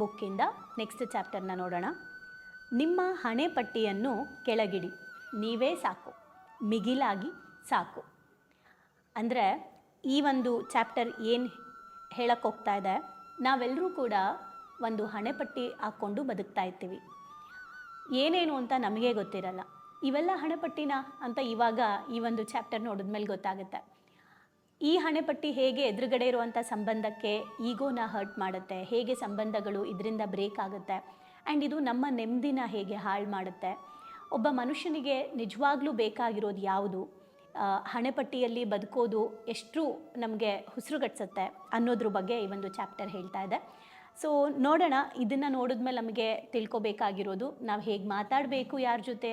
ಬುಕ್ಕಿಂದ next ಚಾಪ್ಟರ್ನ ನೋಡೋಣ. ನಿಮ್ಮ ಹಣೆ ಪಟ್ಟಿಯನ್ನು ಕೆಳಗಿಡಿ. ನೀವೇ ಸಾಕು. ಮಿಗಿಲಾಗಿ ಸಾಕು. ಅಂದರೆ ಈ ಒಂದು ಚಾಪ್ಟರ್ ಏನು ಹೇಳಕ್ಕೆ ಹೋಗ್ತಾ ಇದೆ? ನಾವೆಲ್ಲರೂ ಕೂಡ ಒಂದು ಹಣೆಪಟ್ಟಿ ಹಾಕ್ಕೊಂಡು ಬದುಕ್ತಾ ಇರ್ತೀವಿ. ಏನೇನು ಅಂತ ನಮಗೆ ಗೊತ್ತಿರಲ್ಲ. ಇವೆಲ್ಲ ಹಣೆಪಟ್ಟಿನ ಅಂತ ಇವಾಗ ಈ ಒಂದು ಚಾಪ್ಟರ್ ನೋಡಿದ್ಮೇಲೆ ಗೊತ್ತಾಗುತ್ತೆ. ಈ ಹಣೆಪಟ್ಟಿ ಹೇಗೆ ಎದುರುಗಡೆ ಇರುವಂಥ ಸಂಬಂಧಕ್ಕೆ ಈಗೋನ ಹರ್ಟ್ ಮಾಡುತ್ತೆ? ಹೇಗೆ ಸಂಬಂಧಗಳು ಇದರಿಂದ ಬ್ರೇಕ್ ಆಗುತ್ತೆ? ಆ್ಯಂಡ್ ಇದು ನಮ್ಮ ನೆಮ್ಮದಿನ ಹೇಗೆ ಹಾಳು ಮಾಡುತ್ತೆ? ಒಬ್ಬ ಮನುಷ್ಯನಿಗೆ ನಿಜವಾಗ್ಲೂ ಬೇಕಾಗಿರೋದು ಯಾವುದು? ಹಣೆಪಟ್ಟಿಯಲ್ಲಿ ಬದುಕೋದು ಎಷ್ಟು ನಮಗೆ ಉಸಿರುಗಟ್ಸುತ್ತೆ ಅನ್ನೋದ್ರ ಬಗ್ಗೆ ಈ ಒಂದು ಚಾಪ್ಟರ್ ಹೇಳ್ತಾ ಇದೆ. ಸೊ ನೋಡೋಣ, ಇದನ್ನು ನೋಡಿದ್ಮೇಲೆ ನಮಗೆ ತಿಳ್ಕೊಬೇಕಾಗಿರೋದು, ನಾವು ಹೇಗೆ ಮಾತಾಡಬೇಕು ಯಾರ ಜೊತೆ?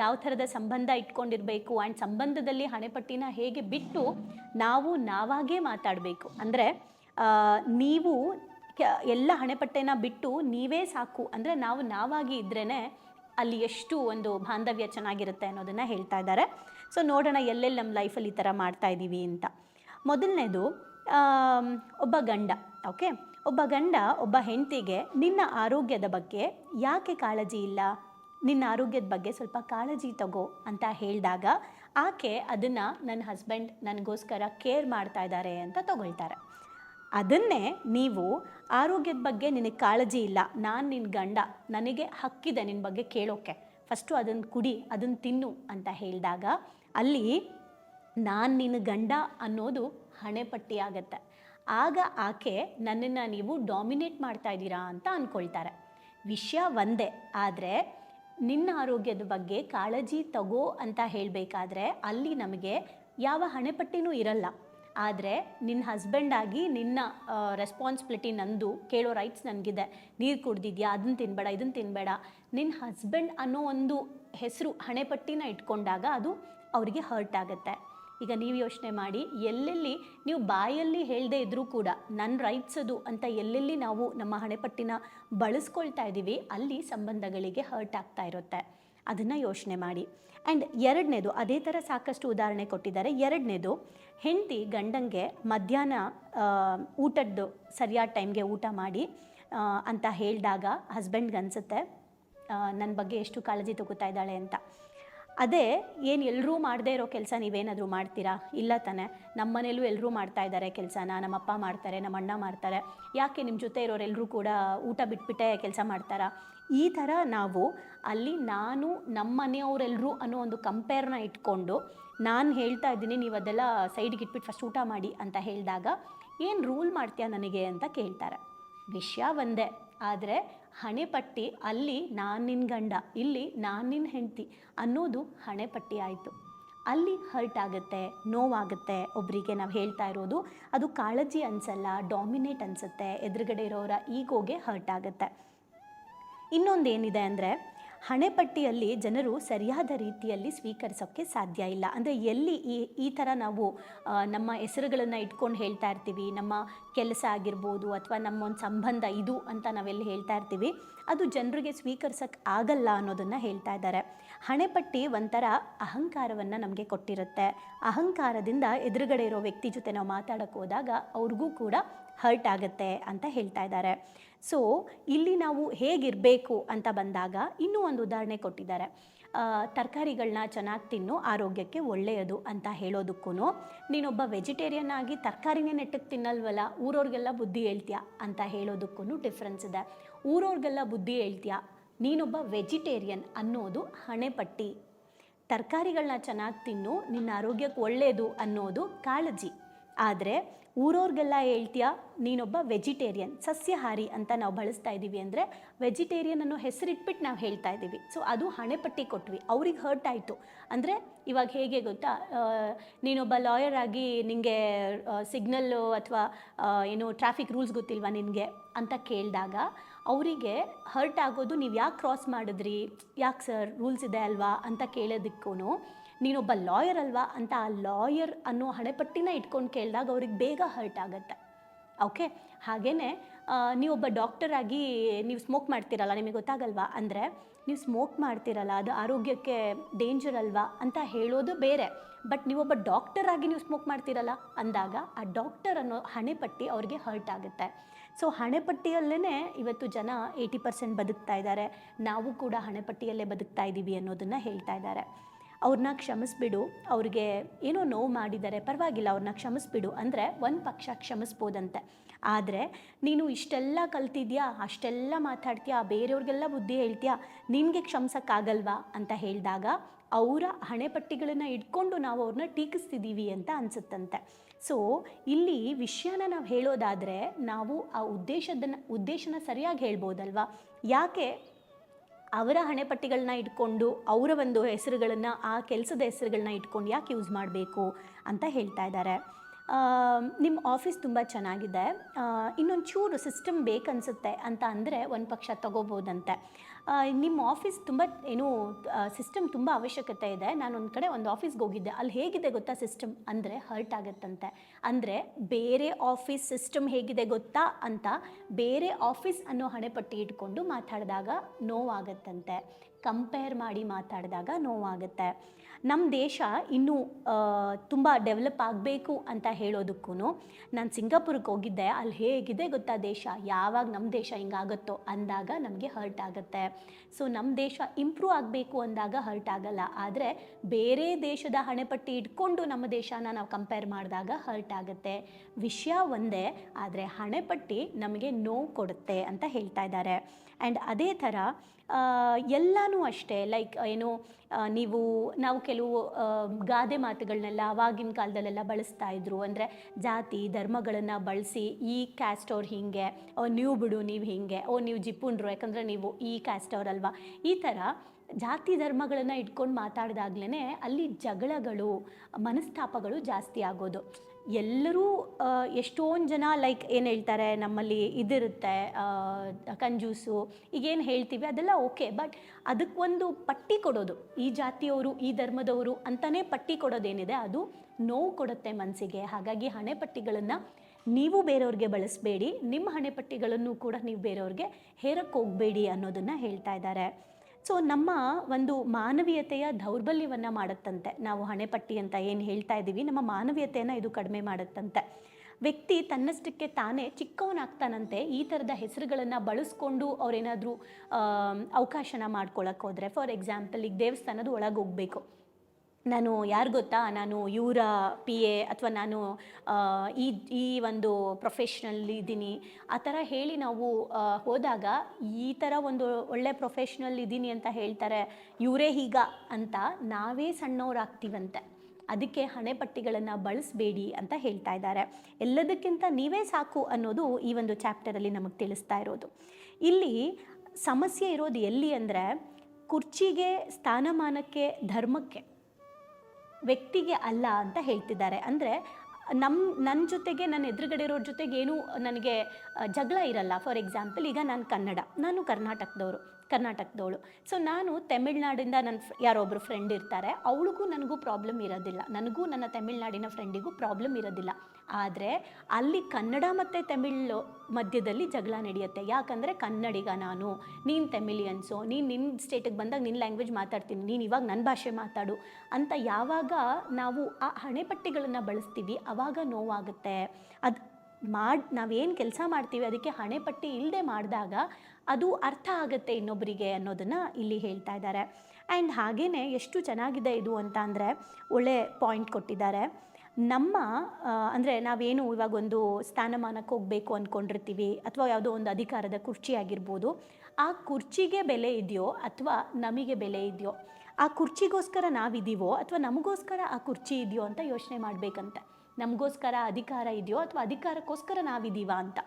ಯಾವ ಥರದ ಸಂಬಂಧ ಇಟ್ಕೊಂಡಿರಬೇಕು ಆ್ಯಂಡ್ ಸಂಬಂಧದಲ್ಲಿ ಹಣೆಪಟ್ಟಿನ ಹೇಗೆ ಬಿಟ್ಟು ನಾವು ನಾವಾಗೇ ಮಾತಾಡಬೇಕು. ಅಂದರೆ ನೀವು ಎಲ್ಲ ಹಣೆಪಟ್ಟೆನ ಬಿಟ್ಟು ನೀವೇ ಸಾಕು. ಅಂದರೆ, ನಾವು ನಾವಾಗಿ ಇದ್ರೇ ಅಲ್ಲಿ ಎಷ್ಟು ಒಂದು ಬಾಂಧವ್ಯ ಚೆನ್ನಾಗಿರುತ್ತೆ ಅನ್ನೋದನ್ನು ಹೇಳ್ತಾ ಇದ್ದಾರೆ. ಸೊ ನೋಡೋಣ ಎಲ್ಲೆಲ್ಲಿ ನಮ್ಮ ಲೈಫಲ್ಲಿ ಈ ಥರ ಮಾಡ್ತಾ ಇದ್ದೀವಿ ಅಂತ. ಮೊದಲನೇದು ಒಬ್ಬ ಗಂಡ ಓಕೆ ಒಬ್ಬ ಗಂಡ ಒಬ್ಬ ಹೆಂಡತಿಗೆ ನಿನ್ನ ಆರೋಗ್ಯದ ಬಗ್ಗೆ ಯಾಕೆ ಕಾಳಜಿ ಇಲ್ಲ? ನಿನ್ನ ಆರೋಗ್ಯದ ಬಗ್ಗೆ ಸ್ವಲ್ಪ ಕಾಳಜಿ ತಗೋ ಅಂತ ಹೇಳಿದಾಗ ಆಕೆ ಅದನ್ನು ನನ್ನ ಹಸ್ಬೆಂಡ್ ನನಗೋಸ್ಕರ ಕೇರ್ ಮಾಡ್ತಾ ಇದ್ದಾರೆ ಅಂತ ತಗೊಳ್ತಾರೆ. ಅದನ್ನೇ ನೀವು ಆರೋಗ್ಯದ ಬಗ್ಗೆ ನಿನಗೆ ಕಾಳಜಿ ಇಲ್ಲ, ನಾನು ನಿನ್ನ ಗಂಡ, ನನಗೆ ಹಕ್ಕಿದೆ ನಿನ್ನ ಬಗ್ಗೆ ಕೇಳೋಕ್ಕೆ ಫಸ್ಟು ಅದನ್ನು ಕುಡಿ ಅದನ್ನು ತಿನ್ನು ಅಂತ ಹೇಳಿದಾಗ ಅಲ್ಲಿ ನಾನು ನಿನ್ನ ಗಂಡ ಅನ್ನೋದು ಹಣೆಪಟ್ಟಿ ಆಗತ್ತೆ. ಆಗ ಆಕೆ ನನ್ನನ್ನು ನೀವು ಡಾಮಿನೇಟ್ ಮಾಡ್ತಾ ಇದ್ದೀರಾ ಅಂತ ಅಂದ್ಕೊಳ್ತಾರೆ ವಿಷಯ ಒಂದೇ, ಆದರೆ ನಿನ್ನ ಆರೋಗ್ಯದ ಬಗ್ಗೆ ಕಾಳಜಿ ತಗೋ ಅಂತ ಹೇಳಬೇಕಾದ್ರೆ ಅಲ್ಲಿ ನಮಗೆ ಯಾವ ಹಣೆಪಟ್ಟಿನೂ ಇರಲ್ಲ. ಆದರೆ ನಿನ್ನ ಹಸ್ಬೆಂಡ್ ಆಗಿ ನಿನ್ನ ರೆಸ್ಪಾನ್ಸಿಬಿಲಿಟಿ ನಂದು ಕೇಳೋ ರೈಟ್ಸ್ ನನಗಿದೆ. ನೀರು ಕುಡ್ದಿದ್ಯಾ? ಅದನ್ನು ತಿನ್ಬೇಡ ಇದನ್ನು ತಿನ್ಬೇಡ. ನಿನ್ನ ಹಸ್ಬೆಂಡ್ ಅನ್ನೋ ಒಂದು ಹೆಸರು ಹಣೆಪಟ್ಟಿನ ಇಟ್ಕೊಂಡಾಗ ಅದು ಅವರಿಗೆ ಹರ್ಟ್ ಆಗುತ್ತೆ. ಈಗ ನೀವು ಯೋಚನೆ ಮಾಡಿ, ಎಲ್ಲೆಲ್ಲಿ ನೀವು ಬಾಯಲ್ಲಿ ಹೇಳದೇ ಇದ್ರೂ ಕೂಡ ನನ್ನ ರೈಟ್ಸ್ ಅದು ಅಂತ ಎಲ್ಲೆಲ್ಲಿ ನಾವು ನಮ್ಮ ಹಣೆಪಟ್ಟಿನ ಬಳಸ್ಕೊಳ್ತಾ ಇದ್ದೀವಿ, ಅಲ್ಲಿ ಸಂಬಂಧಗಳಿಗೆ ಹರ್ಟ್ ಆಗ್ತಾ ಇರುತ್ತೆ. ಅದನ್ನು ಯೋಚನೆ ಮಾಡಿ. ಆ್ಯಂಡ್ ಎರಡನೇದು, ಅದೇ ಥರ ಸಾಕಷ್ಟು ಉದಾಹರಣೆ ಕೊಟ್ಟಿದ್ದಾರೆ. ಎರಡನೇದು, ಹೆಂಡತಿ ಗಂಡಂಗೆ ಮಧ್ಯಾಹ್ನ ಊಟದ್ದು ಸರಿಯಾದ ಟೈಮ್ಗೆ ಊಟ ಮಾಡಿ ಅಂತ ಹೇಳಿದಾಗ ಹಸ್ಬೆಂಡ್ಗೆ ಅನಿಸುತ್ತೆ ನನ್ನ ಬಗ್ಗೆ ಎಷ್ಟು ಕಾಳಜಿ ತಗೋತಾ ಇದ್ದಾಳೆ ಅಂತ. ಅದೇ, ಏನು ಎಲ್ಲರೂ ಮಾಡದೇ ಇರೋ ಕೆಲಸ ನೀವೇನಾದರೂ ಮಾಡ್ತೀರಾ? ಇಲ್ಲ ತಾನೆ. ನಮ್ಮ ಮನೇಲೂ ಎಲ್ಲರೂ ಮಾಡ್ತಾ ಇದ್ದಾರೆ ಕೆಲಸನ. ನಮ್ಮಪ್ಪ ಮಾಡ್ತಾರೆ ನಮ್ಮ ಅಣ್ಣ ಮಾಡ್ತಾರೆ. ಯಾಕೆ ನಿಮ್ಮ ಜೊತೆ ಇರೋರೆಲ್ಲರೂ ಕೂಡ ಊಟ ಬಿಟ್ಬಿಟ್ಟೆ ಕೆಲಸ ಮಾಡ್ತಾರಾ? ಈ ಥರ ನಾವು ಅಲ್ಲಿ ನಾನು ನಮ್ಮ ಮನೆಯವರೆಲ್ಲರೂ ಅನ್ನೋ ಒಂದು ಕಂಪೇರ್ನ ಇಟ್ಕೊಂಡು ನಾನು ಹೇಳ್ತಾ ಇದ್ದೀನಿ, ನೀವು ಅದೆಲ್ಲ ಸೈಡ್ಗೆ ಇಟ್ಬಿಟ್ಟು ಫಸ್ಟ್ ಊಟ ಮಾಡಿ ಅಂತ ಹೇಳಿದಾಗ ಏನು ರೂಲ್ ಮಾಡ್ತೀಯಾ ನನಗೆ ಅಂತ ಕೇಳ್ತಾರೆ. ವಿಷಯ ಒಂದೇ. ಆದರೆ ಹಣೆಪಟ್ಟಿ ಅಲ್ಲಿ ನಾನು ನಿನ್ನ ಗಂಡ, ಇಲ್ಲಿ ನಾನು ನಿನ್ನ ಹೆಂಡತಿ ಅನ್ನೋದು ಹಣೆಪಟ್ಟಿ ಆಯಿತು. ಅಲ್ಲಿ ಹರ್ಟ್ ಆಗುತ್ತೆ, ನೋವಾಗುತ್ತೆ. ಒಬ್ಬರಿಗೆ ನಾವು ಹೇಳ್ತಾ ಇರೋದು, ಅದು ಕಾಳಜಿ ಅನ್ಸಲ್ಲ ಡಾಮಿನೇಟ್ ಅನ್ಸುತ್ತೆ. ಎದುರುಗಡೆ ಇರೋರ ಈಗೋಗೆ ಹರ್ಟ್ ಆಗುತ್ತೆ. ಇನ್ನೊಂದೇನಿದೆ ಅಂದರೆ ಹಣೆಪಟ್ಟಿಯಲ್ಲಿ ಜನರು ಸರಿಯಾದ ರೀತಿಯಲ್ಲಿ ಸ್ವೀಕರಿಸೋಕ್ಕೆ ಸಾಧ್ಯ ಇಲ್ಲ. ಅಂದರೆ ಎಲ್ಲಿ ಈ ಈ ಥರ ನಾವು ನಮ್ಮ ಹೆಸರುಗಳನ್ನು ಇಟ್ಕೊಂಡು ಹೇಳ್ತಾ ಇರ್ತೀವಿ, ನಮ್ಮ ಕೆಲಸ ಆಗಿರ್ಬೋದು ಅಥವಾ ನಮ್ಮ ಒಂದು ಸಂಬಂಧ ಇದು ಅಂತ ನಾವೆಲ್ಲಿ ಹೇಳ್ತಾ ಇರ್ತೀವಿ, ಅದು ಜನರಿಗೆ ಸ್ವೀಕರಿಸೋಕ್ಕೆ ಆಗಲ್ಲ ಅನ್ನೋದನ್ನು ಹೇಳ್ತಾ ಇದ್ದಾರೆ. ಹಣೆಪಟ್ಟಿ ಒಂಥರ ಅಹಂಕಾರವನ್ನು ನಮಗೆ ಕೊಟ್ಟಿರುತ್ತೆ. ಅಹಂಕಾರದಿಂದ ಎದುರುಗಡೆ ಇರೋ ವ್ಯಕ್ತಿ ಜೊತೆ ನಾವು ಮಾತಾಡೋಕ್ಕೆ ಹೋದಾಗ ಅವ್ರಿಗೂ ಕೂಡ ಹರ್ಟ್ ಆಗುತ್ತೆ ಅಂತ ಹೇಳ್ತಾ ಇದ್ದಾರೆ ಸೊ ಇಲ್ಲಿ ನಾವು ಹೇಗಿರಬೇಕು ಅಂತ ಬಂದಾಗ ಇನ್ನೂ ಒಂದು ಉದಾಹರಣೆ ಕೊಟ್ಟಿದ್ದಾರೆ. ತರಕಾರಿಗಳನ್ನ ಚೆನ್ನಾಗಿ ತಿನ್ನು, ಆರೋಗ್ಯಕ್ಕೆ ಒಳ್ಳೆಯದು ಅಂತ ಹೇಳೋದಕ್ಕೂ ನೀನೊಬ್ಬ ವೆಜಿಟೇರಿಯನ್ ಆಗಿ ತರಕಾರಿನೇ ನೆಟ್ಟಕ್ಕೆ ತಿನ್ನಲ್ವಲ್ಲ, ಊರವ್ರಿಗೆಲ್ಲ ಬುದ್ಧಿ ಹೇಳ್ತೀಯಾ ಅಂತ ಹೇಳೋದಕ್ಕೂ ಡಿಫ್ರೆನ್ಸ್ ಇದೆ. ಊರವ್ರಿಗೆಲ್ಲ ಬುದ್ಧಿ ಹೇಳ್ತೀಯಾ? ನೀನೊಬ್ಬ ವೆಜಿಟೇರಿಯನ್ ಅನ್ನೋದು ಹಣೆಪಟ್ಟಿ. ತರಕಾರಿಗಳನ್ನ ಚೆನ್ನಾಗಿ ತಿನ್ನು, ನಿನ್ನ ಆರೋಗ್ಯಕ್ಕೆ ಒಳ್ಳೆಯದು ಅನ್ನೋದು ಕಾಳಜಿ. ಆದರೆ ಊರವ್ರಿಗೆಲ್ಲ ಹೇಳ್ತೀಯಾ, ನೀನೊಬ್ಬ ವೆಜಿಟೇರಿಯನ್, ಸಸ್ಯಹಾರಿ ಅಂತ ನಾವು ಬಳಸ್ತಾ ಇದ್ದೀವಿ ಅಂದರೆ ವೆಜಿಟೇರಿಯನ್ ಅನ್ನೋ ಹೆಸರಿಟ್ಬಿಟ್ಟು ನಾವು ಹೇಳ್ತಾ ಇದ್ದೀವಿ ಸೊ ಅದು ಹಣೆಪಟ್ಟಿ ಕೊಟ್ವಿ. ಅವ್ರಿಗೆ ಹರ್ಟ್ ಆಯಿತು. ಅಂದರೆ ಇವಾಗ ಹೇಗೆ ಗೊತ್ತಾ ನೀನೊಬ್ಬ ಲಾಯರ್ ಆಗಿ ನಿನಗೆ ಸಿಗ್ನಲ್ಲು ಅಥವಾ ಏನು ಟ್ರಾಫಿಕ್ ರೂಲ್ಸ್ ಗೊತ್ತಿಲ್ವಾ ನಿನಗೆ ಅಂತ ಕೇಳಿದಾಗ ಅವರಿಗೆ ಹರ್ಟ್ ಆಗೋದು ನೀವು ಯಾಕೆ ಕ್ರಾಸ್ ಮಾಡಿದ್ರಿ? ಯಾಕೆ ಸರ್ ರೂಲ್ಸ್ ಇದೆ ಅಲ್ವಾ ಅಂತ ಕೇಳೋದಕ್ಕೂ ನೀನೊಬ್ಬ ಲಾಯರ್ ಅಲ್ವಾ ಅಂತ ಆ ಲಾಯರ್ ಅನ್ನೋ ಹಣೆಪಟ್ಟಿನ ಇಟ್ಕೊಂಡು ಕೇಳಿದಾಗ ಅವ್ರಿಗೆ ಬೇಗ ಹರ್ಟ್ ಆಗುತ್ತೆ. ಓಕೆ ಹಾಗೇ ನೀವೊಬ್ಬ ಡಾಕ್ಟರ್ ಆಗಿ ನೀವು ಸ್ಮೋಕ್ ಮಾಡ್ತೀರಲ್ಲ, ನಿಮಗೆ ಗೊತ್ತಾಗಲ್ವಾ? ಅಂದರೆ ನೀವು ಸ್ಮೋಕ್ ಮಾಡ್ತಿರಲ್ಲ, ಅದು ಆರೋಗ್ಯಕ್ಕೆ ಡೇಂಜರ್ ಅಲ್ವಾ ಅಂತ ಹೇಳೋದು ಬೇರೆ. ಬಟ್ ನೀವೊಬ್ಬ ಡಾಕ್ಟರ್ ಆಗಿ ನೀವು ಸ್ಮೋಕ್ ಮಾಡ್ತಿರಲ್ಲ ಅಂದಾಗ ಆ ಡಾಕ್ಟರ್ ಅನ್ನೋ ಹಣೆಪಟ್ಟಿ ಅವ್ರಿಗೆ ಹರ್ಟ್ ಆಗುತ್ತೆ. ಸೊ ಹಣೆಪಟ್ಟಿಯಲ್ಲೇ ಇವತ್ತು ಜನ ಏಯ್ಟಿ ಪರ್ಸೆಂಟ್ ಬದುಕ್ತಾ ಇದ್ದಾರೆ. ನಾವು ಕೂಡ ಹಣೆಪಟ್ಟಿಯಲ್ಲೇ ಬದುಕ್ತಾ ಇದ್ದೀವಿ ಅನ್ನೋದನ್ನು ಹೇಳ್ತಾ ಇದ್ದಾರೆ. ಅವ್ರನ್ನ ಕ್ಷಮಿಸ್ಬಿಡು. ಅವ್ರಿಗೆ ಏನೋ ನೋವು ಮಾಡಿದ್ದಾರೆ. ಪರವಾಗಿಲ್ಲ ಅವ್ರನ್ನ ಕ್ಷಮಿಸ್ಬಿಡು. ಅಂದರೆ ಒಂದು ಪಕ್ಷ ಕ್ಷಮಿಸ್ಬೋದಂತೆ. ಆದರೆ, ನೀನು ಇಷ್ಟೆಲ್ಲ ಕಲ್ತಿದ್ಯಾ? ಅಷ್ಟೆಲ್ಲ ಮಾತಾಡ್ತೀಯಾ? ಬೇರೆಯವ್ರಿಗೆಲ್ಲ ಬುದ್ಧಿ ಹೇಳ್ತೀಯಾ? ನಿನಗೆ ಕ್ಷಮಿಸೋಕ್ಕಾಗಲ್ವಾ? ಅಂತ ಹೇಳಿದಾಗ, ಅವರ ಹಣೆಪಟ್ಟಿಗಳನ್ನು ಇಟ್ಕೊಂಡು ನಾವು ಅವ್ರನ್ನ ಟೀಕಿಸ್ತಿದ್ದೀವಿ ಅಂತ ಅನಿಸುತ್ತಂತೆ. ಸೊ ಇಲ್ಲಿ ವಿಷಯನ ನಾವು ಹೇಳೋದಾದರೆ ನಾವು ಆ ಉದ್ದೇಶದನ್ನ, ಉದ್ದೇಶನ ಸರಿಯಾಗಿ ಹೇಳ್ಬೋದಲ್ವಾ? ಯಾಕೆ ಅವರ ಹಣೆಪಟ್ಟಿಗಳನ್ನ ಇಟ್ಕೊಂಡು ಅವರ ಒಂದು ಹೆಸರುಗಳನ್ನು, ಆ ಕೆಲಸದ ಹೆಸರುಗಳನ್ನ ಇಟ್ಕೊಂಡು ಯಾಕೆ ಯೂಸ್ ಮಾಡಬೇಕು ಅಂತ ಹೇಳ್ತಾ ಇದ್ದಾರೆ ನಿಮ್ಮ ಆಫೀಸ್ ತುಂಬ ಚೆನ್ನಾಗಿದೆ. ಇನ್ನೊಂದು ಚೂರು ಸಿಸ್ಟಮ್ ಬೇಕನ್ಸುತ್ತೆ ಅಂತ ಅಂದರೆ ಒಂದು ಪಕ್ಷ ತಗೋಬೋದಂತೆ. ನಿಮ್ಮ ಆಫೀಸ್ ತುಂಬ, ಏನು ಸಿಸ್ಟಮ್ ತುಂಬ ಅವಶ್ಯಕತೆ ಇದೆ. ನಾನು ಒಂದು ಕಡೆ ಒಂದು ಆಫೀಸ್ಗೆ ಹೋಗಿದ್ದೆ. ಅಲ್ಲಿ ಹೇಗಿದೆ ಗೊತ್ತಾ ಸಿಸ್ಟಮ್ ಅಂದರೆ ಹರ್ಟ್ ಆಗುತ್ತಂತೆ. ಅಂದರೆ ಬೇರೆ ಆಫೀಸ್ ಸಿಸ್ಟಮ್ ಹೇಗಿದೆ ಗೊತ್ತಾ ಅಂತ ಬೇರೆ ಆಫೀಸ್ ಅನ್ನೋ ಹಣೆಪಟ್ಟಿ ಇಟ್ಕೊಂಡು ಮಾತಾಡಿದಾಗ ನೋವಾಗತ್ತಂತೆ. ಕಂಪೇರ್ ಮಾಡಿ ಮಾತಾಡಿದಾಗ ನೋವಾಗುತ್ತೆ. ನಮ್ಮ ದೇಶ ಇನ್ನೂ ತುಂಬ ಡೆವಲಪ್ ಆಗಬೇಕು ಅಂತ ಹೇಳೋದಕ್ಕೂ ನಾನು ಸಿಂಗಾಪುರಕ್ಕೆ ಹೋಗಿದ್ದೆ ಅಲ್ಲಿ ಹೇಗಿದೆ ಗೊತ್ತಾ ದೇಶ? ಯಾವಾಗ ನಮ್ಮ ದೇಶ ಹಿಂಗಾಗುತ್ತೋ ಅಂದಾಗ ನಮಗೆ ಹರ್ಟ್ ಆಗುತ್ತೆ. ಸೊ ನಮ್ಮ ದೇಶ ಇಂಪ್ರೂವ್ ಆಗಬೇಕು ಅಂದಾಗ ಹರ್ಟ್ ಆಗಲ್ಲ. ಆದರೆ ಬೇರೆ ದೇಶದ ಹಣೆಪಟ್ಟಿ ಇಟ್ಕೊಂಡು ನಮ್ಮ ದೇಶನ ನಾವು ಕಂಪೇರ್ ಮಾಡಿದಾಗ ಹರ್ಟ್ ಆಗುತ್ತೆ. ವಿಷಯ ಒಂದೇ, ಆದರೆ ಹಣೆಪಟ್ಟಿ ನಮಗೆ ನೋವು ಕೊಡುತ್ತೆ ಅಂತ ಹೇಳ್ತಾ ಇದ್ದಾರೆ ಆ್ಯಂಡ್ ಅದೇ ಥರ ಎಲ್ಲನೂ ಅಷ್ಟೇ. ಲೈಕ್ ಏನು ನೀವು, ನಾವು ಕೆಲವು ಗಾದೆ ಮಾತುಗಳನ್ನೆಲ್ಲ ಆವಾಗಿನ ಕಾಲದಲ್ಲೆಲ್ಲ ಬಳಸ್ತಾ ಇದ್ರು. ಅಂದರೆ ಜಾತಿ, ಧರ್ಮಗಳನ್ನು ಬಳಸಿ ಈ ಕ್ಯಾಸ್ಟ್ ಅವ್ರು ಹೀಗೆ, ಓ, ನೀವು ಬಿಡು, ನೀವು ಹೀಗೆ, ಓ, ನೀವು ಜಿಪ್ಪುಂಡ್ರು ಯಾಕಂದರೆ ನೀವು ಈ ಕ್ಯಾಸ್ಟ್ ಅವ್ರಲ್ವಾ ಈ ಥರ ಜಾತಿ ಧರ್ಮಗಳನ್ನು ಇಟ್ಕೊಂಡು ಮಾತಾಡಿದಾಗ್ಲೇ ಅಲ್ಲಿ ಜಗಳಗಳು, ಮನಸ್ತಾಪಗಳು ಜಾಸ್ತಿ ಆಗೋದು. ಎಲ್ಲರೂ ಎಷ್ಟೊಂದು ಜನ ಲೈಕ್ ಏನು ಹೇಳ್ತಾರೆ, ನಮ್ಮಲ್ಲಿ ಇದಿರುತ್ತೆ ಕಂಜೂಸು, ಈಗೇನು ಹೇಳ್ತೀವಿ, ಅದೆಲ್ಲ ಓಕೆ ಬಟ್ ಅದಕ್ಕೊಂದು ಪಟ್ಟಿ ಕೊಡೋದು. ಈ ಜಾತಿಯವರು, ಈ ಧರ್ಮದವರು ಅಂತಲೇ ಪಟ್ಟಿ ಕೊಡೋದೇನಿದೆ, ಅದು ನೋವು ಕೊಡುತ್ತೆ ಮನಸ್ಸಿಗೆ ಹಾಗಾಗಿ ಹಣೆಪಟ್ಟಿಗಳನ್ನು ನೀವು ಬೇರೆಯವ್ರಿಗೆ ಬಳಸಬೇಡಿ, ನಿಮ್ಮ ಹಣೆಪಟ್ಟಿಗಳನ್ನು ಕೂಡ ನೀವು ಬೇರೆಯವ್ರಿಗೆ ಹೇರಕ್ಕೆ ಹೋಗಬೇಡಿ ಅನ್ನೋದನ್ನು ಹೇಳ್ತಾ ಇದ್ದಾರೆ. ಸೊ ನಮ್ಮ ಒಂದು ಮಾನವೀಯತೆಯ ದೌರ್ಬಲ್ಯವನ್ನು ಮಾಡುತ್ತಂತೆ. ನಾವು ಹಣೆಪಟ್ಟಿ ಅಂತ ಏನು ಹೇಳ್ತಾ ಇದ್ದೀವಿ ನಮ್ಮ ಮಾನವೀಯತೆಯನ್ನು ಇದು ಕಡಿಮೆ ಮಾಡುತ್ತಂತೆ. ವ್ಯಕ್ತಿ ತನ್ನಷ್ಟಕ್ಕೆ ತಾನೇ ಚಿಕ್ಕವನಾಗ್ತಾನಂತೆ, ಈ ಥರದ ಹೆಸರುಗಳನ್ನು ಬಳಸ್ಕೊಂಡು ಅವರೇನಾದರೂ ಅವಕಾಶನ ಮಾಡ್ಕೊಳಕ್ಕೆ ಹೋದರೆ ಫಾರ್ ಎಕ್ಸಾಂಪಲ್ ಈಗ ದೇವಸ್ಥಾನದ ಒಳಗೆ ಹೋಗಬೇಕು. ನಾನು ಯಾರು ಗೊತ್ತಾ? ನಾನು ಇವರ ಪಿ ಎ ಅಥವಾ ನಾನು ಈ ಈ ಒಂದು ಪ್ರೊಫೆಷ್ನಲ್ ಇದ್ದೀನಿ. ಆ ಥರ ಹೇಳಿ ನಾವು ಹೋದಾಗ ಈ ಥರ ಒಂದು ಒಳ್ಳೆ ಪ್ರೊಫೆಷ್ನಲ್ ಇದ್ದೀನಿ ಅಂತ ಹೇಳ್ತಾರೆ. ಇವರೇ ಹೀಗ ಅಂತ ನಾವೇ ಸಣ್ಣವರಾಗ್ತೀವಂತೆ. ಅದಕ್ಕೆ ಹಣೆಪಟ್ಟಿಗಳನ್ನು ಬಳಸಬೇಡಿ ಅಂತ ಹೇಳ್ತಾ ಇದ್ದಾರೆ. ಎಲ್ಲದಕ್ಕಿಂತ ನೀವೇ ಸಾಕು ಅನ್ನೋದು ಈ ಒಂದು ಚಾಪ್ಟರಲ್ಲಿ ನಮಗೆ ತಿಳಿಸ್ತಾ ಇರೋದು. ಇಲ್ಲಿ ಸಮಸ್ಯೆ ಇರೋದು ಎಲ್ಲಿ ಅಂದರೆ, ಕುರ್ಚಿಗೆ ಸ್ಥಾನಮಾನಕ್ಕೆ ಧರ್ಮಕ್ಕೆ. ವ್ಯಕ್ತಿಗೆ ಅಲ್ಲ ಅಂತ ಹೇಳ್ತಿದ್ದಾರೆ. ಅಂದರೆ ನಮ್ಮ ನನ್ನ ಜೊತೆಗೆ ನನ್ನ ಎದುರುಗಡೆ ಇರೋರ ಜೊತೆಗೆ ಏನೂ ನನಗೆ ಜಗಳ ಇರಲ್ಲ. ಫಾರ್ ಎಕ್ಸಾಂಪಲ್, ಈಗ ನಾನು ಕನ್ನಡ. ನಾನು ಕರ್ನಾಟಕದವರು. ಕರ್ನಾಟಕದವಳು. ಸೊ ನಾನು ತಮಿಳ್ನಾಡಿಂದ ನನ್ನ ಯಾರೊಬ್ಬರು ಫ್ರೆಂಡ್ ಇರ್ತಾರೆ, ಅವಳಿಗೂ ನನಗೂ ಪ್ರಾಬ್ಲಮ್ ಇರೋದಿಲ್ಲ. ನನಗೂ ನನ್ನ ತಮಿಳ್ನಾಡಿನ ಫ್ರೆಂಡಿಗೂ ಪ್ರಾಬ್ಲಮ್ ಇರೋದಿಲ್ಲ. ಆದರೆ ಅಲ್ಲಿ ಕನ್ನಡ ಮತ್ತು ತಮಿಳು ಮಧ್ಯದಲ್ಲಿ ಜಗಳ ನಡೆಯುತ್ತೆ. ಯಾಕಂದರೆ ಕನ್ನಡಿಗ ನಾನು, ನೀನು ತಮಿಳಿಯನ್ಸು, ನೀನು ನಿನ್ನ ಸ್ಟೇಟಿಗೆ ಬಂದಾಗ ನಿನ್ನ ಲ್ಯಾಂಗ್ವೇಜ್ ಮಾತಾಡ್ತೀನಿ, ನೀನು ಇವಾಗ ನನ್ನ ಭಾಷೆ ಮಾತಾಡು ಅಂತ ಯಾವಾಗ ನಾವು ಆ ಹಣೆಪಟ್ಟಿಗಳನ್ನು ಬಳಸ್ತೀವಿ ಆವಾಗ ನೋವಾಗುತ್ತೆ. ಅದು ಮಾಡಿ, ನಾವೇನು ಕೆಲಸ ಮಾಡ್ತೀವಿ ಅದಕ್ಕೆ ಹಣೆಪಟ್ಟಿ ಇಲ್ಲದೆ ಮಾಡಿದಾಗ ಅದು ಅರ್ಥ ಆಗುತ್ತೆ ಇನ್ನೊಬ್ಬರಿಗೆ ಅನ್ನೋದನ್ನು ಇಲ್ಲಿ ಹೇಳ್ತಾ ಇದ್ದಾರೆ. ಆ್ಯಂಡ್ ಹಾಗೇ ಎಷ್ಟು ಚೆನ್ನಾಗಿದೆ ಇದು ಅಂತ ಅಂದರೆ ಒಳ್ಳೆ ಪಾಯಿಂಟ್ ಕೊಟ್ಟಿದ್ದಾರೆ. ನಮ್ಮ ಅಂದರೆ ನಾವೇನು ಇವಾಗ ಒಂದು ಸ್ಥಾನಮಾನಕ್ಕೆ ಹೋಗಬೇಕು ಅಂದ್ಕೊಂಡಿರ್ತೀವಿ ಅಥವಾ ಯಾವುದೋ ಒಂದು ಅಧಿಕಾರದ ಕುರ್ಚಿ ಆಗಿರ್ಬೋದು, ಆ ಕುರ್ಚಿಗೆ ಬೆಲೆ ಇದೆಯೋ ಅಥವಾ ನಮಗೆ ಬೆಲೆ ಇದೆಯೋ, ಆ ಕುರ್ಚಿಗೋಸ್ಕರ ನಾವಿದ್ದೀವೋ ಅಥವಾ ನಮಗೋಸ್ಕರ ಆ ಕುರ್ಚಿ ಇದೆಯೋ ಅಂತ ಯೋಚನೆ ಮಾಡಬೇಕಂತೆ. ನಮಗೋಸ್ಕರ ಅಧಿಕಾರ ಇದೆಯೋ ಅಥವಾ ಅಧಿಕಾರಕ್ಕೋಸ್ಕರ ನಾವಿದ್ದೀವಾ ಅಂತ.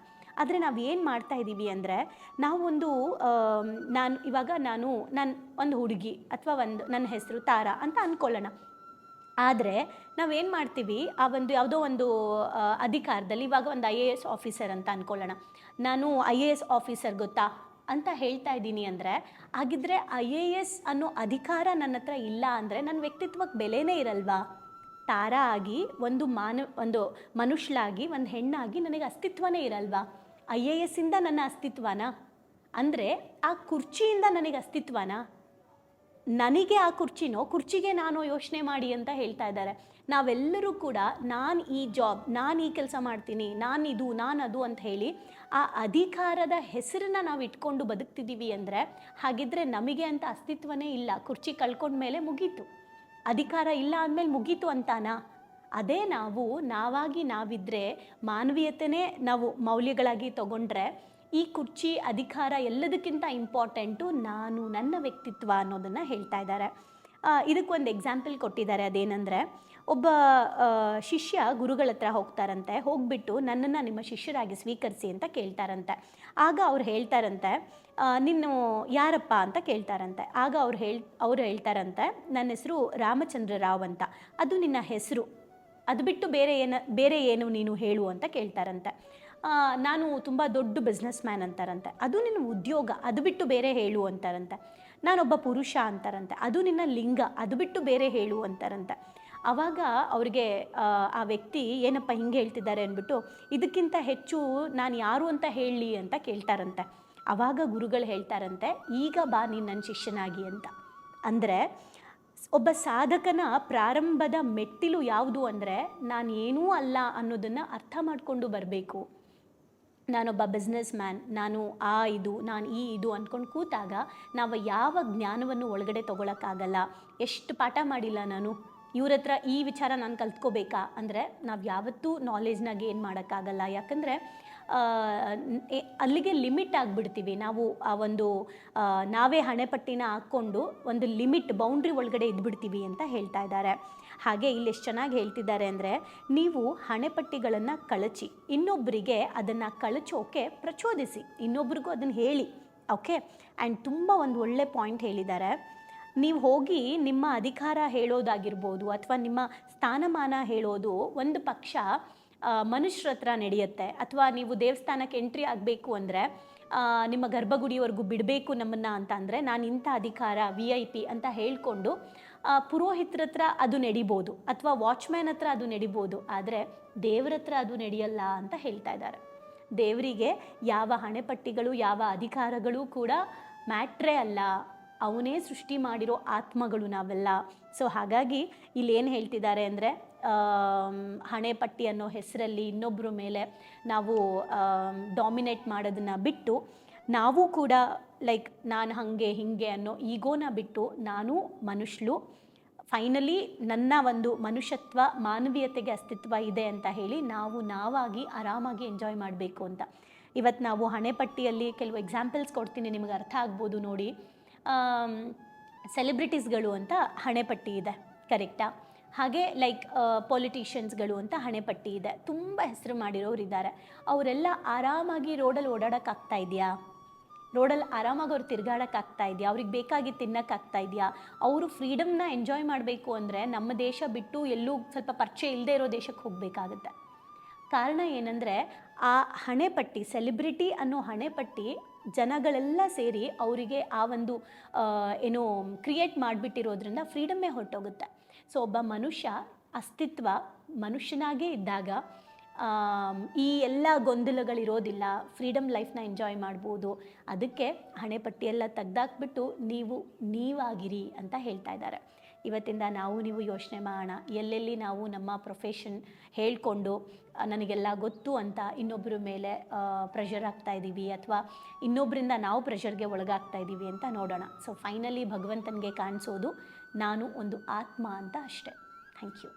ಆದರೆ ನಾವು ಏನು ಮಾಡ್ತಾ ಇದ್ದೀವಿ ಅಂದರೆ, ನಾವೊಂದು ನಾನು, ಇವಾಗ ನಾನು ನನ್ನ ಒಂದು ಹುಡುಗಿ ಅಥವಾ ಒಂದು, ನನ್ನ ಹೆಸರು ತಾರಾ ಅಂತ ಅಂದ್ಕೊಳ್ಳೋಣ ಆದರೆ ನಾವೇನು ಮಾಡ್ತೀವಿ, ಆ ಒಂದು ಯಾವುದೋ ಒಂದು ಅಧಿಕಾರದಲ್ಲಿ ಇವಾಗ ಒಂದು ಐ ಎ ಎಸ್ ಆಫೀಸರ್ ಅಂತ ಅಂದ್ಕೊಳ್ಳೋಣ ನಾನು ಐ ಎ ಎಸ್ ಆಫೀಸರ್ ಗೊತ್ತಾ? ಅಂತ ಹೇಳ್ತಾ ಇದ್ದೀನಿ ಅಂದರೆ, ಹಾಗಿದ್ರೆ ಐ ಎ ಎಸ್ ಅನ್ನೋ ಅಧಿಕಾರ ನನ್ನ ಹತ್ರ ಇಲ್ಲ ಅಂದರೆ ನನ್ನ ವ್ಯಕ್ತಿತ್ವಕ್ಕೆ ಬೆಲೆನೇ ಇರಲ್ವಾ? ತಾರಾ ಆಗಿ ಒಂದು ಮಾನವ ಒಂದು ಮನುಷ್ಯಳಾಗಿ, ಒಂದು ಹೆಣ್ಣಾಗಿ ನನಗೆ ಅಸ್ತಿತ್ವನೇ ಇರಲ್ವಾ? ಐ ಎ ಎಸ್ಸಿಂದ ನನ್ನ ಅಸ್ತಿತ್ವನಾ? ಅಂದರೆ ಆ ಕುರ್ಚಿಯಿಂದ ನನಗೆ ಅಸ್ತಿತ್ವನಾ? ನನಗೆ ಆ ಕುರ್ಚಿನೋ, ಕುರ್ಚಿಗೆ ನಾನು ಯೋಚನೆ ಮಾಡಿ ಅಂತ ಹೇಳ್ತಾ ಇದ್ದಾರೆ. ನಾವೆಲ್ಲರೂ ಕೂಡ ನಾನು ಈ ಜಾಬ್, ನಾನು ಈ ಕೆಲಸ ಮಾಡ್ತೀನಿ, ನಾನು ಇದು, ನಾನು ಅದು ಅಂತ ಹೇಳಿ ಆ ಅಧಿಕಾರದ ಹೆಸರನ್ನ ನಾವು ಇಟ್ಕೊಂಡು ಬದುಕ್ತಿದ್ದೀವಿ ಅಂದರೆ ಹಾಗಿದ್ರೆ ನಮಗೆ ಅಂತ ಅಸ್ತಿತ್ವನೇ ಇಲ್ಲ. ಕುರ್ಚಿ ಕಳ್ಕೊಂಡ್ಮೇಲೆ ಮುಗೀತು. ಅಧಿಕಾರ ಇಲ್ಲ ಅಂದಮೇಲೆ ಮುಗೀತು ಅಂತಾನಾ? ಅದೇ ನಾವು, ನಾವಾಗಿ ನಾವಿದ್ರೆ ಮಾನವೀಯತೆನೇ ನಾವು ಮೌಲ್ಯಗಳಾಗಿ ತಗೊಂಡ್ರೆ ಈ ಕುರ್ಚಿ ಅಧಿಕಾರ ಎಲ್ಲದಕ್ಕಿಂತ ಇಂಪಾರ್ಟೆಂಟು ನಾನು, ನನ್ನ ವ್ಯಕ್ತಿತ್ವ ಅನ್ನೋದನ್ನು ಹೇಳ್ತಾ ಇದ್ದಾರೆ. ಇದಕ್ಕೊಂದು ಎಕ್ಸಾಂಪಲ್ ಕೊಟ್ಟಿದ್ದಾರೆ ಅದೇನೆಂದರೆ ಒಬ್ಬ ಶಿಷ್ಯ ಗುರುಗಳ ಹತ್ರ ಹೋಗ್ತಾರಂತೆ. ಹೋಗ್ಬಿಟ್ಟು ನನ್ನನ್ನು ನಿಮ್ಮ ಶಿಷ್ಯರಾಗಿ ಸ್ವೀಕರಿಸಿ ಅಂತ ಕೇಳ್ತಾರಂತೆ. ಆಗ ಅವ್ರು ಹೇಳ್ತಾರಂತೆ ನಿನ್ನ ನೀನು ಯಾರಪ್ಪ ಅಂತ ಕೇಳ್ತಾರಂತೆ. ಆಗ ಅವ್ರು ಹೇಳ್, ಅವ್ರು ಹೇಳ್ತಾರಂತೆ, ನನ್ನ ಹೆಸರು ರಾಮಚಂದ್ರ ರಾವ್ ಅಂತ. ಅದು ನಿನ್ನ ಹೆಸರು. ಅದು ಬಿಟ್ಟು ಬೇರೆ ಏನು ಬೇರೆ ಏನು ನೀನು ಹೇಳು ಅಂತ ಕೇಳ್ತಾರಂತೆ. ನಾನು ತುಂಬ ದೊಡ್ಡ ಬಿಸ್ನೆಸ್ ಮ್ಯಾನ್ ಅಂತಾರಂತೆ. ಅದು ನಿನ್ನ ಉದ್ಯೋಗ. ಅದು ಬಿಟ್ಟು ಬೇರೆ ಹೇಳು ಅಂತಾರಂತೆ. ನಾನೊಬ್ಬ ಪುರುಷ ಅಂತಾರಂತೆ. ಅದು ನಿನ್ನ ಲಿಂಗ. ಅದು ಬಿಟ್ಟು ಬೇರೆ ಹೇಳು ಅಂತಾರಂತೆ. ಆವಾಗ ಅವ್ರಿಗೆ ಆ, ವ್ಯಕ್ತಿ ಏನಪ್ಪ ಹಿಂಗೆ ಹೇಳ್ತಿದ್ದಾರೆ ಅಂದ್ಬಿಟ್ಟು ಇದಕ್ಕಿಂತ ಹೆಚ್ಚು ನಾನು ಯಾರು ಅಂತ ಹೇಳಲಿ ಅಂತ ಕೇಳ್ತಾರಂತೆ. ಆವಾಗ ಗುರುಗಳು ಹೇಳ್ತಾರಂತೆ ಈಗ ಬಾ ನೀನು ನನ್ನ ಶಿಷ್ಯನಾಗಿ ಅಂತ. ಅಂದರೆ ಒಬ್ಬ ಸಾಧಕನ ಪ್ರಾರಂಭದ ಮೆಟ್ಟಿಲು ಯಾವುದು ಅಂದರೆ ನಾನು ಏನೂ ಅಲ್ಲ ಅನ್ನೋದನ್ನು ಅರ್ಥ ಮಾಡಿಕೊಂಡು ಬರಬೇಕು. ನಾನೊಬ್ಬ ಬಿಸ್ನೆಸ್ ಮ್ಯಾನ್ ನಾನು ಆ ಇದು ನಾನು ಈ ಇದು ಅಂದ್ಕೊಂಡು ಕೂತಾಗ ನಾವು ಯಾವ ಜ್ಞಾನವನ್ನು ಒಳಗಡೆ ತೊಗೊಳಕ್ಕಾಗಲ್ಲ. ಎಷ್ಟು ಪಾಠ ಮಾಡಿಲ್ಲ ನಾನು. ಇವ್ರ ಹತ್ರ ಈ ವಿಚಾರ ನಾನು ಕಲ್ತ್ಕೋಬೇಕಾ? ಅಂದರೆ ನಾವು ಯಾವತ್ತೂ ನಾಲೆಜ್ನಾಗ ಏನು ಮಾಡೋಕ್ಕಾಗಲ್ಲ. ಯಾಕಂದರೆ ಅಲ್ಲಿಗೆ ಲಿಮಿಟ್ ಆಗಿಬಿಡ್ತೀವಿ. ನಾವು ಆ ಒಂದು ನಾವೇ ಹಣೆಪಟ್ಟಿನ ಹಾಕ್ಕೊಂಡು ಒಂದು ಲಿಮಿಟ್ ಬೌಂಡ್ರಿ ಒಳಗಡೆ ಇದ್ಬಿಡ್ತೀವಿ ಅಂತ ಹೇಳ್ತಾ ಇದ್ದಾರೆ. ಹಾಗೆ ಇಲ್ಲಿ ಎಷ್ಟು ಚೆನ್ನಾಗಿ ಹೇಳ್ತಿದ್ದಾರೆ ಅಂದರೆ, ನೀವು ಹಣೆಪಟ್ಟಿಗಳನ್ನು ಕಳಚಿ ಇನ್ನೊಬ್ಬರಿಗೆ ಅದನ್ನು ಕಳಚೋಕೆ ಪ್ರಚೋದಿಸಿ, ಇನ್ನೊಬ್ರಿಗೂ ಅದನ್ನು ಹೇಳಿ, ಓಕೆ? ಆ್ಯಂಡ್ ತುಂಬ ಒಂದು ಒಳ್ಳೆ ಪಾಯಿಂಟ್ ಹೇಳಿದ್ದಾರೆ. ನೀವು ಹೋಗಿ ನಿಮ್ಮ ಅಧಿಕಾರ ಹೇಳೋದಾಗಿರ್ಬೋದು ಅಥವಾ ನಿಮ್ಮ ಸ್ಥಾನಮಾನ ಹೇಳೋದು ಒಂದು ಪಕ್ಷ ಮನುಷ್ಯರ ಹತ್ರ ನಡೆಯುತ್ತೆ. ಅಥವಾ ನೀವು ದೇವಸ್ಥಾನಕ್ಕೆ ಎಂಟ್ರಿ ಆಗಬೇಕು ಅಂದರೆ ನಿಮ್ಮ ಗರ್ಭಗುಡಿವರೆಗೂ ಬಿಡಬೇಕು ನಮ್ಮನ್ನು ಅಂತ ಅಂದರೆ ನಾನು ಇಂಥ ಅಧಿಕಾರ ವಿ ಐ ಪಿ ಅಂತ ಹೇಳಿಕೊಂಡು ಪುರೋಹಿತ್ರ ಹತ್ರ ಅದು ನಡಿಬೋದು ಅಥವಾ ವಾಚ್ಮ್ಯಾನ್ ಹತ್ರ ಅದು ನಡಿಬೋದು. ಆದರೆ ದೇವ್ರ ಹತ್ರ ಅದು ನಡೆಯಲ್ಲ ಅಂತ ಹೇಳ್ತಾ ಇದ್ದಾರೆ. ದೇವರಿಗೆ ಯಾವ ಹಣೆಪಟ್ಟಿಗಳು, ಯಾವ ಅಧಿಕಾರಗಳು ಕೂಡ ಮ್ಯಾಟ್ರೇ ಅಲ್ಲ. ಅವನೇ ಸೃಷ್ಟಿ ಮಾಡಿರೋ ಆತ್ಮಗಳು ನಾವೆಲ್ಲ. ಸೊ ಹಾಗಾಗಿ ಇಲ್ಲಿ ಏನು ಹೇಳ್ತಿದ್ದಾರೆ ಅಂದರೆ ಹಣೆಪಟ್ಟಿ ಅನ್ನೋ ಹೆಸರಲ್ಲಿ ಇನ್ನೊಬ್ಬರ ಮೇಲೆ ನಾವು ಡಾಮಿನೇಟ್ ಮಾಡೋದನ್ನ ಬಿಟ್ಟು, ನಾವು ಕೂಡ ಲೈಕ್ ನಾನು ಹಾಗೆ, ಹೀಗೆ ಅನ್ನೋ ಈಗೋನ ಬಿಟ್ಟು ನಾನು ಮನುಷ್ಯಳು. ಫೈನಲಿ ನನ್ನ ಒಂದು ಮನುಷ್ಯತ್ವ, ಮಾನವೀಯತೆಗೆ ಅಸ್ತಿತ್ವ ಇದೆ ಅಂತ ಹೇಳಿ ನಾವು ನಾವಾಗಿ ಆರಾಮಾಗಿ ಎಂಜಾಯ್ ಮಾಡಬೇಕು ಅಂತ. ಇವತ್ತು ನಾವು ಹಣೆಪಟ್ಟಿಯಲ್ಲಿ ಕೆಲವು ಎಕ್ಸಾಂಪಲ್ಸ್ ಕೊಡ್ತೀನಿ, ನಿಮಗೆ ಅರ್ಥ ಆಗ್ಬೋದು ನೋಡಿ. ಸೆಲೆಬ್ರಿಟೀಸ್ಗಳು ಅಂತ ಹಣೆಪಟ್ಟಿ ಇದೆ ಕರೆಕ್ಟಾ ಹಾಗೆ ಲೈಕ್ ಪೊಲಿಟಿಷಿಯನ್ಸ್ಗಳು ಅಂತ ಹಣೆಪಟ್ಟಿ ಇದೆ. ತುಂಬ ಹೆಸರು ಮಾಡಿರೋರು ಇದ್ದಾರೆ. ಅವರೆಲ್ಲ ಆರಾಮಾಗಿ ರೋಡಲ್ಲಿ ಓಡಾಡೋಕ್ಕಾಗ್ತಾ ಇದೆಯಾ? ರೋಡಲ್ಲಿ ಆರಾಮಾಗಿ ಅವ್ರು ತಿರುಗಾಡೋಕ್ಕಾಗ್ತಾ ಇದೆಯಾ? ಅವ್ರಿಗೆ ಬೇಕಾಗಿ ತಿನ್ನೋಕ್ಕಾಗ್ತಾ ಇದೆಯಾ? ಅವರು ಫ್ರೀಡಮ್ನ ಎಂಜಾಯ್ ಮಾಡಬೇಕು ಅಂದರೆ ನಮ್ಮ ದೇಶ ಬಿಟ್ಟು ಎಲ್ಲೂ ಸ್ವಲ್ಪ ಪರಿಚಯ ಇಲ್ಲದೆ ಇರೋ ದೇಶಕ್ಕೆ ಹೋಗಬೇಕಾಗತ್ತೆ. ಕಾರಣ ಏನಂದರೆ, ಆ ಹಣೆಪಟ್ಟಿ ಸೆಲೆಬ್ರಿಟಿ ಅನ್ನೋ ಹಣೆಪಟ್ಟಿ ಜನಗಳೆಲ್ಲ ಸೇರಿ ಅವರಿಗೆ ಆ ಒಂದು ಏನು ಕ್ರಿಯೇಟ್ ಮಾಡಿಬಿಟ್ಟಿರೋದ್ರಿಂದ ಫ್ರೀಡಮ್ಮೇ ಹೊರಟೋಗುತ್ತೆ. ಸೊ ಒಬ್ಬ ಮನುಷ್ಯ ಅಸ್ತಿತ್ವ ಮನುಷ್ಯನಾಗೇ ಇದ್ದಾಗ ಈ ಎಲ್ಲ ಗೊಂದಲಗಳಿರೋದಿಲ್ಲ ಫ್ರೀಡಮ್ ಲೈಫ್ನ ಎಂಜಾಯ್ ಮಾಡ್ಬೋದು, ಅದಕ್ಕೆ ಹಣೆಪಟ್ಟಿಯೆಲ್ಲ ತೆಗ್ದಾಕ್ಬಿಟ್ಟು ನೀವು ನೀವಾಗಿರಿ ಅಂತ ಹೇಳ್ತಾ ಇದ್ದಾರೆ. ಇವತ್ತಿಂದ ನಾವು ನೀವು ಯೋಚನೆ ಮಾಡೋಣ. ಎಲ್ಲೆಲ್ಲಿ ನಾವು ನಮ್ಮ ಪ್ರೊಫೆಷನ್ ಹೇಳ್ಕೊಂಡು ನನಗೆಲ್ಲ ಗೊತ್ತು ಅಂತ ಇನ್ನೊಬ್ಬರ ಮೇಲೆ ಪ್ರೆಷರ್ ಆಗ್ತಾ ಇದ್ದೀವಿ ಅಥವಾ ಇನ್ನೊಬ್ಬರಿಂದ ನಾವು ಪ್ರೆಷರ್ಗೆ ಒಳಗಾಗ್ತಾ ಇದ್ದೀವಿ ಅಂತ ನೋಡೋಣ. ಸೊ ಫೈನಲಿ ಭಗವಂತನಿಗೆ ಕಾಣಿಸೋದು, ನಾನು ಒಂದು ಆತ್ಮ ಅಂತ ಅಷ್ಟೆ. Thank you